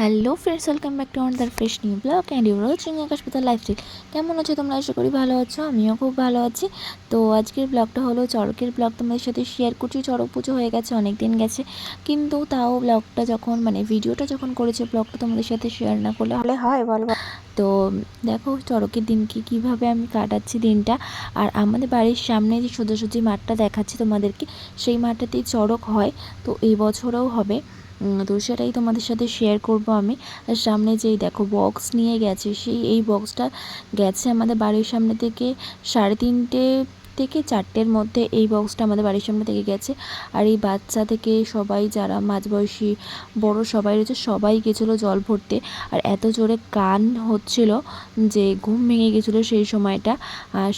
Hello friends welcome back to আমাদের fresh new blog and your আকাশ পাতার lifestyle কেমন আছো তোমরা? আশা করি ভালো আছো, আমিও খুব ভালো আছি। তো আজকের ব্লগটা হলো চড়কের ব্লগ তোমাদের সাথে শেয়ার করছি। চড়ক পুজো হয়ে গেছে অনেক দিন গেছে। কিন্তু তাও ব্লগটা যখন মানে ভিডিওটা যখন করেছে ব্লগটা তোমাদের সাথে শেয়ার না করলে হলে হয়, বলো। তো দেখো চড়কের দিনকে কীভাবে আমি কাটাচ্ছি দিনটা। আর আমাদের বাড়ির সামনে যে সোজাসুজি মাঠটা দেখাচ্ছি তোমাদেরকে, সেই মাঠটাতেই চড়ক হয়। তো এই বছরেও হবে। তো সেটাই তোমাদের সাথে শেয়ার করব আমি। আর সামনে যেই দেখো বক্স নিয়ে গেছে, সেই এই বক্সটা গেছে আমাদের বাড়ির সামনে থেকে সাড়ে তিনটে থেকে চারটের মধ্যে এই বক্সটা আমাদের বাড়ির সামনে থেকে গেছে। আর এই বাচ্চা থেকে সবাই যারা মাঝবয়সী, বড় সবাই রয়েছে, সবাই গেছিল জল ভরতে। আর এত জোরে কান হচ্ছিল যে ঘুম ভেঙে গেছিল সেই সময়টা।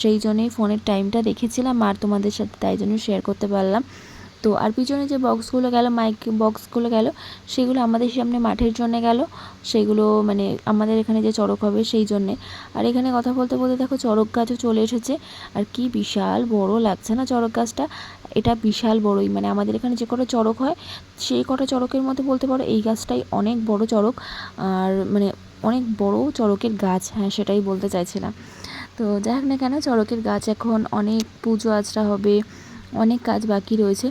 সেই জন্যই ফোনের টাইমটা দেখেছিলাম আর তোমাদের সাথে তাই জন্য শেয়ার করতে পারলাম। তো আর পিছনে যে বক্সগুলো গেল মাইক বক্সগুলো গেল, সেগুলো আমাদের সামনে মাঠের জন্য গেল। সেগুলো মানে আমাদের এখানে যে চড়ক হবে সেই জন্যে। আর এখানে কথা বলতে বলতে দেখো চড়ক গাছও চলে এসেছে। আর কি বিশাল বড় লাগছে না চড়ক গাছটা? এটা বিশাল বড়ই। মানে আমাদের এখানে যে কটা চড়ক হয়, সেই কটা চড়কের মধ্যে বলতে পারো এই গাছটাই অনেক বড় চড়ক। আর মানে অনেক বড় চড়কের গাছ হ্যাঁ সেটাই বলতে চাইছিলাম। তো যাই হোক না কেন, চড়কের গাছ এখন অনেক পুজো আচরা হবে, অনেক কাজ বাকি রয়েছে।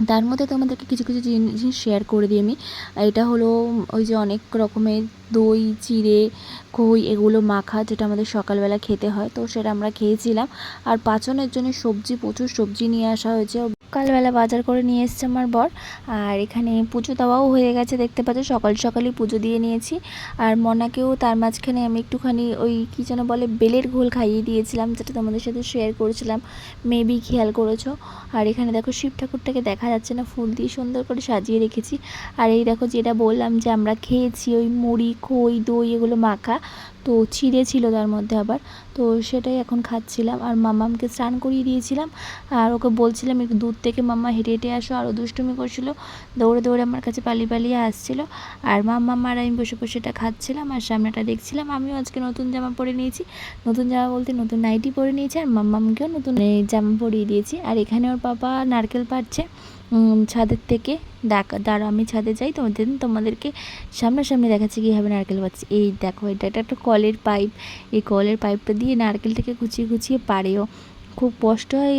তার মধ্যে তোমাদেরকে কিছু কিছু জিনিস শেয়ার করে দিই আমি। এটা হলো ওই যে অনেক রকমের দই চিড়ে খই, এগুলো মাখা, যেটা আমাদের সকালবেলা খেতে হয়। তো সেটা আমরা খেয়েছিলাম। আর পাচনের জন্য সবজি, প্রচুর সবজি নিয়ে আসা হয়েছে। সকালবেলা বাজার করে নিয়ে এসছে আমার বর। আর এখানে পুজো দেওয়াও হয়ে গেছে, দেখতে পাচ্ছ, সকাল সকালই পুজো দিয়ে নিয়েছি। আর মনাকেও তার মাঝখানে আমি একটুখানি ওই কী যেন বলে, বেলের ঘোল খাইয়ে দিয়েছিলাম, যেটা তোমাদের সাথে শেয়ার করেছিলাম। মেবি খেয়াল করেছ। আর এখানে দেখো, শিব ঠাকুরটাকে দেখা যাচ্ছে না, ফুল দিয়ে সুন্দর করে সাজিয়ে রেখেছি। আর এই দেখো, যেটা বললাম যে আমরা খেয়েছি ওই মুড়ি, খই, দই, এগুলো মাখা। তো চিড়ে ছিল তার মধ্যে আবার। তো সেটাই এখন খাচ্ছিলাম। আর মামামকে স্নান করিয়ে দিয়েছিলাম। আর ওকে বলছিলাম একটু দূর থেকে মাম্মা হেঁটে হেঁটে আসো। আরও দুষ্টুমি করছিল। দৌড়ে দৌড়ে আমার কাছে পালিয়ে পালিয়ে আসছিল। আর মাম্মা আর আমি বসে বসে এটা খাচ্ছিলাম। আর সামনেটা দেখছিলাম। আমিও আজকে নতুন জামা পরে নিয়েছি। নতুন জামা বলতে নতুন নাইটি পরে নিয়েছি। আর মাম্মামকেও নতুন জামা পরিয়ে দিয়েছি। আর এখানে ওর বাবা নারকেল উম, ছাদের থেকে দেখা দাঁড়া আমি ছাদে যাই, তোমাদের, তোমাদেরকে সামনাসামনি দেখাচ্ছি কীভাবে নারকেল পাচ্ছি এই দেখো, এটা একটা একটা কলের পাইপ। এই কলের পাইপটা দিয়ে নারকেলটাকে কুচিয়ে কুচিয়ে পারেও খুব কষ্ট হয়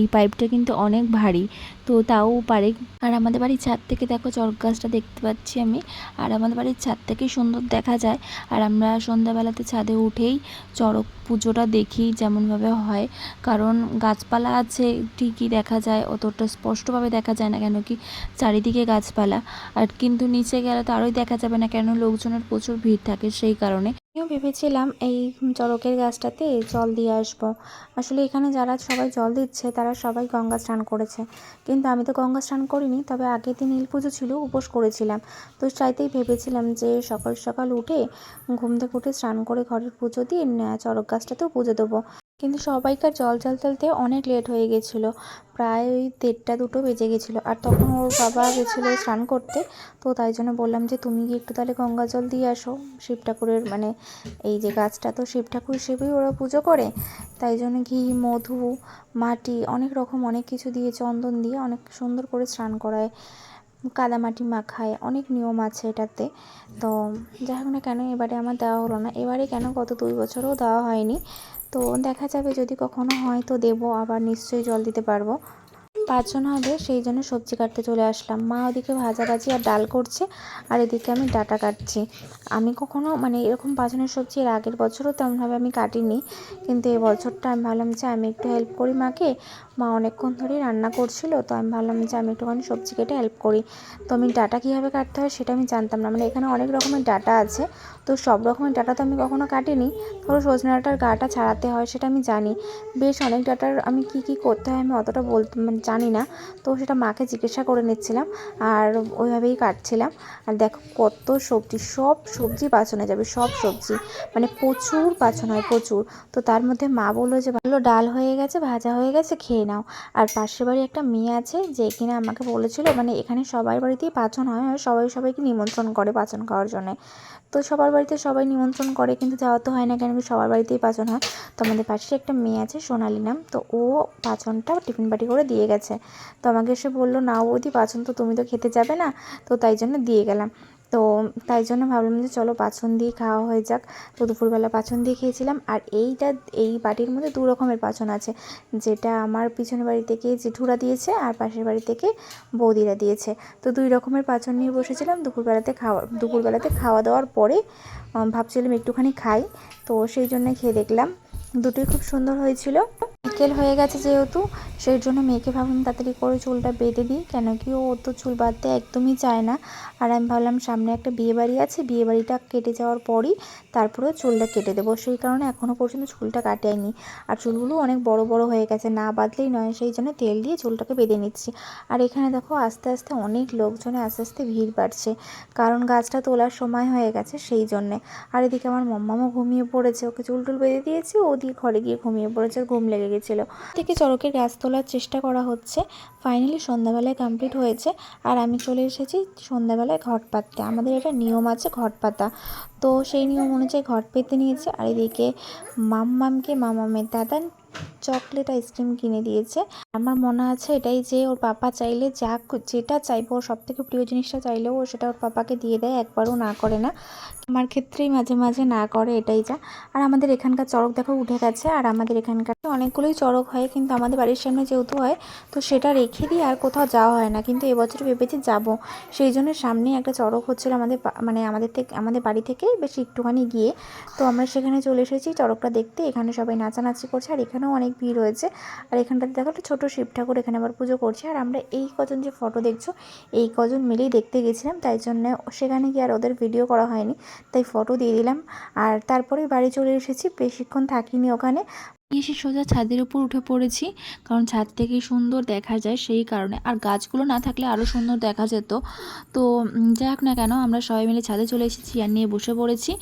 এই পাইপটা কিন্তু অনেক ভারী। তো তাও পারে। আর আমাদের বাড়ির ছাদ থেকে দেখো চড়ক গাছটা দেখতে পাচ্ছি আমি। আর আমাদের বাড়ির ছাদ থেকেই সুন্দর দেখা যায়। আর আমরা সন্ধ্যাবেলাতে ছাদে উঠেই চড়ক পুজোটা দেখি যেমনভাবে হয়। কারণ গাছপালা আছে, ঠিকই দেখা যায়, অতটা স্পষ্টভাবে দেখা যায় না কেন কি চারিদিকে গাছপালা। আর কিন্তু নিচে গেলে তো আরোই দেখা যাবে না কেন লোকজনের প্রচুর ভিড় থাকে সেই কারণে। আমিও ভেবেছিলাম এই চড়কের গাছটাতে জল দিয়ে আসব। আসলে এখানে যারা সবাই জল দিচ্ছে, তারা সবাই গঙ্গা স্নান করেছে। কিন্তু আমি তো গঙ্গা স্নান করিনি, তবে আগের দিন নীল পুজো ছিল, উপোস করেছিলাম। তো চাইতেই ভেবেছিলাম যে সকাল সকাল উঠে ঘুম থেকে উঠে স্নান করে ঘরের পুজো দিয়ে চড়ক গাছটাতেও পুজো দেবো। কিন্তু সবাইকার জল জল তুলতে অনেক লেট হয়ে গেছিল। প্রায় ওই দেড়টা দুটো বেজে গেছিল। আর তখন ওর বাবা গেছিল স্নান করতে। তো তাই জন্য বললাম যে, তুমি কি একটু তাহলে গঙ্গা জল দিয়ে আসো। শিব ঠাকুরের মানে এই যে গাছটা, তো শিব ঠাকুর হিসেবেই ওরা পুজো করে। তাই জন্য ঘি, মধু, মাটি, অনেক রকম অনেক কিছু দিয়ে, চন্দন দিয়ে অনেক সুন্দর করে স্নান করায়। কাদামাটি মাখায়, অনেক নিয়ম আছে এটাতে। তো যাই হোক না কেন, এবারে আমার দেওয়া হলো না। এবারে কেন গত দুই বছরও দেওয়া হয়নি। তো দেখা যাবে যদি কখনো হয় তো দেবো, আবার নিশ্চয়ই জল দিতে পারব। পাঁচজন হবে সেই জন্য সবজি কাটতে চলে আসলাম। মা ওদিকে ভাজাভাজি আর ডাল করছে, আর এদিকে আমি ডাটা কাটছি। আমি কখনো মানে এরকম পাঁচজনের সবজি এর আগের বছরও তেমনভাবে আমি কাটিনি, কিন্তু এই বছরটা আমি ভাবলাম যে আমি একটু হেল্প করি মাকে। মা অনেকক্ষণ ধরেই রান্না করছিল, তো আমি ভাবলাম যে আমি একটুখানি সবজি কেটে হেল্প করি। তো আমি ডাটা কীভাবে কাটতে হয় সেটা আমি জানতাম না। মানে এখানে অনেক রকমের ডাটা আছে তো সব রকমের ডাটা তো আমি কখনো কাটিনি। ধরো সজনে ডাঁটার গাটা ছাড়াতে হয় সেটা আমি জানি। বেশ অনেক ডাটার আমি কি কি করতে হয় আমি অতটা বলতে মানে জানি না। তো সেটা মাকে জিজ্ঞাসা করে নিচ্ছিলাম আর ওইভাবেই কাটছিলাম। আর দেখো কত সবজি, সব সবজি বাছনে যাবে, সব সবজি। মানে প্রচুর বাছন হয়, প্রচুর। তো তার মধ্যে মা বলল যে, ভালো ডাল হয়ে গেছে, ভাজা হয়ে গেছে, খেয়ে নাও। আর পাশের বাড়ি একটা মেয়ে আছে যে কিনা আমাকে বলেছিল মানে এখানে সবাই বাড়িতেই পাচন হয় আর সবাই সবাইকে নিমন্ত্রণ করে পাচন খাওয়ার জন্য। তো সবার বাড়িতে সবাই নিমন্ত্রণ করে, কিন্তু যাওয়া তো হয় না কেন? সবার বাড়িতেই পাচন হয়। তো আমাদের পাশে একটা মেয়ে আছে, সোনালি নাম। তো ও পাচনটা টিফিন বাটি করে দিয়ে গেছে। তো আমাকে এসে বলল না বৌদি পাচন তো তুমি তো খেতে যাবে না? তো তাই জন্য দিয়ে গেলাম। তো তাই জন্য ভাবলাম যে চলো পাছন দিয়ে খাওয়া হয়ে যাক। তো দুপুরবেলা পাছন দিয়ে খেয়েছিলাম আর এইটা, এই বাটির মধ্যে দু রকমের পাছন আছে। যেটা আমার পিছনের বাড়ি থেকে জেঠুরা দিয়েছে আর পাশের বাড়ি থেকে বৌদিরা দিয়েছে। তো দুই রকমের পাছন নিয়ে বসেছিলাম দুপুরবেলাতে খাওয়া দুপুরবেলাতে খাওয়া দাওয়ার পরে ভাবছিলাম একটুখানি খাই। তো সেই জন্য খেয়ে দেখলাম। দুটোই খুব সুন্দর হয়েছিল। বিকেল হয়ে গেছে যেহেতু, সেই জন্য মেয়েকে ভাবলাম তাড়াতাড়ি করে চুলটা বেঁধে দিই, কেন কি ও তো চুল বাঁধতে একদমই চায় না। আর আমি ভাবলাম সামনে একটা বিয়ে বাড়ি আছে, বিয়ে বাড়িটা কেটে যাওয়ার পরই তারপরে চুলটা কেটে দেবো। সেই কারণে এখনও পর্যন্ত চুলটা কাটাইনি আর চুলগুলো অনেক বড় বড় হয়ে গেছে, না বাঁধলেই নয়, সেই জন্য তেল দিয়ে চুলটাকে বেঁধে নিচ্ছি। আর এখানে দেখো আস্তে আস্তে অনেক লোকজনে আস্তে আস্তে ভিড় বাড়ছে, কারণ গাছটা তোলার সময় হয়ে গেছে সেই জন্যে। আর এদিকে আমার মাম্মামও ঘুমিয়ে পড়েছে, ওকে চুল টুল বেঁধে দিয়েছি, ও দিয়ে ঘরে গিয়ে ঘুমিয়ে পড়েছে, ঘুম লেগে গেছিল থেকে চড়কের গাছ তোলার চেষ্টা করা হচ্ছে। ফাইনালি সন্ধ্যাবেলায় কমপ্লিট হয়েছে। আর আমি চলে এসেছি সন্ধ্যাবেলায় ঘট পাততে। আমাদের একটা নিয়ম আছে ঘট পাতা। তো সেই নিয়ম অনুযায়ী ঘট পেতে নিয়েছে। আর এদিকে মাম মামকে মামামের দাদা চকলেট আইসক্রিম কিনে দিয়েছে। আমার মনে আছে এটাই যে ওর পাপা চাইলে যা যেটা চাইব, ওর সব থেকে প্রিয় জিনিসটা চাইলেও ও সেটা ওর পাপাকে দিয়ে দেয়, একবারও না করে না। আমার ক্ষেত্রেই মাঝে মাঝে না করে এটাই যা। আর আমাদের এখানকার চড়ক দেখো উঠে গেছে, আর আমাদের এখানকার অনেকগুলোই চড়ক হয়, কিন্তু আমাদের বাড়ির সামনে যেহেতু হয়, তো সেটা রেখে দিই আর কোথাও যাওয়া হয় না। কিন্তু এবছর ভেবেছি যাব। সেই জন্য সামনেই একটা চড়ক হচ্ছিল আমাদের মানে আমাদের থেকে আমাদের বাড়ি থেকে বেশ একটুখানি গিয়ে। তো আমরা সেখানে চলে এসেছি চড়কটা দেখতে, এখানে সবাই নাচানাচি করছে, আর এখানেও অনেক ভিড় হয়েছে আর এখানটাতে দেখো একটা ছোটো শিব ঠাকুর এখানে আবার পুজো করছে। আর আমরা এই কজন যে ফটো দেখছ, এই কজন মিলেই দেখতে গেছিলাম। তাই জন্য সেখানে গিয়ে আর ওদের ভিডিও করা হয়নি। তাই ফটো দিয়ে দিলাম। আর তারপরে বাড়ি চলে এসেছি। বেশিক্ষণ থাকিনি ওখানে। এসে সোজা ছাদের উপর উঠে পড়েছি। কারণ ছাদ থেকে সুন্দর দেখা যায় সেই কারণে। আর গাছগুলো না থাকলে আরও সুন্দর দেখা যেত। তো যাক না কেন, আমরা সবাই মিলে ছাদে চলে এসেছি আর নিয়ে বসে পড়েছি।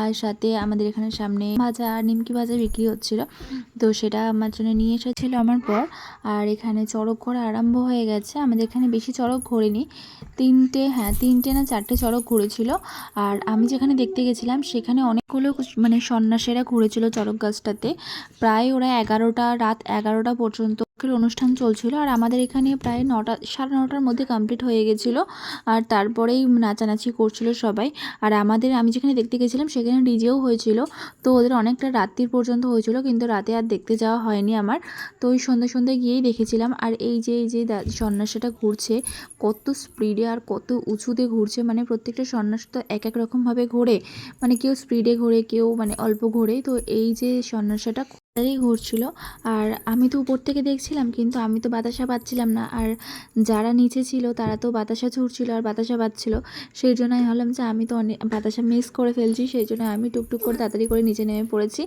আর সাথে আমাদের এখানে সামনে ভাজা আর নিমকি ভাজা বিক্রি হচ্ছিল। তো সেটা আমার জন্য নিয়ে এসেছিল আমার পর আর এখানে চড়ক ঘোরা আরম্ভ হয়ে গেছে। আমাদের এখানে বেশি চড়ক ঘোরেনি। তিনটে হ্যাঁ তিনটে না চারটে চড়ক ঘুরেছিল। আর আমি যেখানে দেখতে গেছিলাম, সেখানে অনেকগুলো মানে সন্ন্যাসীরা ঘুরেছিল চড়ক গাছটাতে। প্রায় ওরা এগারোটা, রাত এগারোটা পর্যন্ত অনুষ্ঠান চলছিল আর আমাদের এখানে প্রায় নটা, সাড়ে নটার মধ্যে কমপ্লিট হয়ে গেছিল আর তারপরেই নাচানাচি করছিল সবাই। আর আমাদের, আমি যেখানে দেখতে গেছিলাম সেখানে ডিজেও হয়েছিল। তো ওদের অনেকটা রাত্রির পর্যন্ত হয়েছিল কিন্তু রাতে আর দেখতে যাওয়া হয়নি আমার। তো ওই সন্ধ্যে সন্ধ্যে গিয়েই দেখেছিলাম আর এই যে এই যে সন্ন্যাসীটা ঘুরছে, কত স্পিডে আর কত উঁচুতে ঘুরছে মানে প্রত্যেকটা সন্ন্যাস তো এক এক রকমভাবে ঘোরে। মানে কেউ স্পিডে ঘোরে, কেউ মানে অল্প ঘোরে। তো এই যে সন্ন্যাসীটা তাড়াতাড়ি ঘুরছিল আর আমি তো উপর থেকে দেখছিলাম, কিন্তু আমি তো বাতাসা পাচ্ছিলাম না। আর যারা নিচে ছিল, তারা তো বাতাসা ছুটছিল আর বাতাসা পাচ্ছিল। সেই জন্য আমি ভাবলাম যে আমি তো অনেক বাতাসা মিস করে ফেলছি, সেই জন্য আমি টুকটুক করে তাড়াতাড়ি করে নিচে নেমে পড়েছি।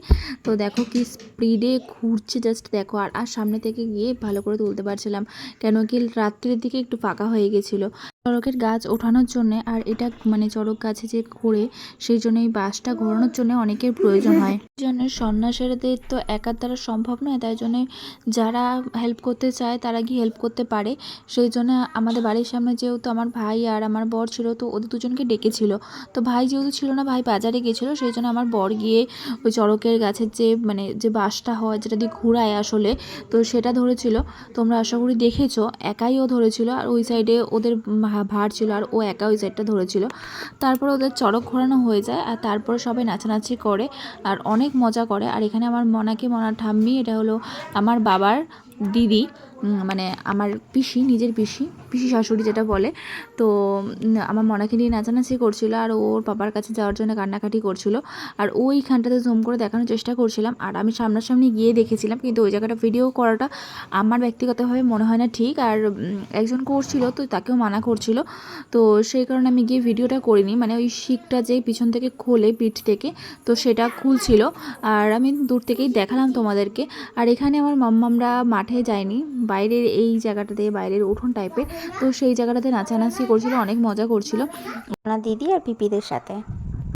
তো দেখো কি স্পিডে ঘুরছে জাস্ট দেখো। আর আর সামনে থেকে গিয়ে ভালো করে তুলতে পারছিলাম। কেন কি রাত্রির দিকে একটু ফাঁকা হয়ে গেছিল। চড়কের গাছ ওঠানোর জন্যে আর এটা মানে চড়ক গাছে যে ঘোরে, সেই জন্য এই বাসটা ঘোরানোর জন্য অনেকের প্রয়োজন হয়। জন্য সন্ন্যাসীদের তো একার দ্বারা সম্ভব নয়, তাই জন্য যারা হেল্প করতে চায় তারা গিয়ে হেল্প করতে পারে। সেই জন্য আমাদের বাড়ির সামনে যেহেতু আমার ভাই আর আমার বর ছিল, তো ওদের দুজনকে ডেকেছিল। তো ভাই যেহেতু ছিল না, ভাই বাজারে গেছিল সেই জন্য আমার বর গিয়ে ওই চড়কের গাছের যে মানে যে বাসটা হয়, যেটা দিয়ে ঘুরায় আসলে, তো সেটা ধরেছিল। তোমরা আশা করি দেখেছ, একাই ও ধরেছিল। আর ওই সাইডে ওদের ভার ছিল আর ও একা ওই সাইডটা ধরেছিল। তারপর ওদের চড়ক ঘোরানো হয়ে যায় আর তারপরে সবাই নাচানাচি করে আর অনেক মজা করে। আর এখানে আমার মনাকে মনা ঠাম্মি, এটা হলো আমার বাবার দিদি। মানে আমার পিসি, নিজের পিসি পিসি শাশুড়ি যেটা বলে, তো আমার মনাকে নিয়ে নাচানাচি করছিল আর ওর বাবার কাছে যাওয়ার জন্য কান্নাকাটি করছিল। আর ওইখানটাতে জুম করে দেখানোর চেষ্টা করছিলাম আর আমি সামনাসামনি গিয়ে দেখেছিলাম, কিন্তু ওই জায়গাটা ভিডিও করাটা আমার ব্যক্তিগতভাবে মনে হয় না ঠিক। আর একজন করছিল তো তাকেও মানা করছিল, তো সেই কারণে আমি গিয়ে ভিডিওটা করিনি। মানে ওই শিকটা যে পিছন থেকে খোলে পিঠ থেকে, তো সেটা খুলছিল। আর আমি দূর থেকেই দেখালাম তোমাদেরকে। আর এখানে আমার মাম্মামরা মাঠে যায়নি বাইরের এই জায়গাটাতে, বাইরের উঠোন টাইপের তো সেই জায়গাটাতে নাচানাচি করছিল, অনেক মজা করছিল। না দিদি আর পিপিদের সাথে।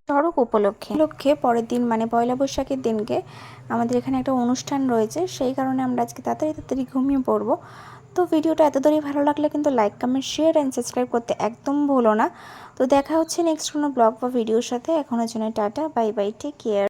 চড়ক উপলক্ষে। উপলক্ষে পরের দিন মানে পয়লা বৈশাখের দিনকে আমাদের এখানে একটা অনুষ্ঠান রয়েছে, সেই কারণে আমরা আজকে তাড়াতাড়ি তাড়াতাড়ি ঘুমিয়ে পড়ব। তো ভিডিওটা এত ভালো লাগলে কিন্তু like comment share and subscribe করতে একদম ভুলো না। তো দেখা হচ্ছে নেক্সট কোনো ব্লগ বা ভিডিওর সাথে। এখনের জন্য tata bye bye take care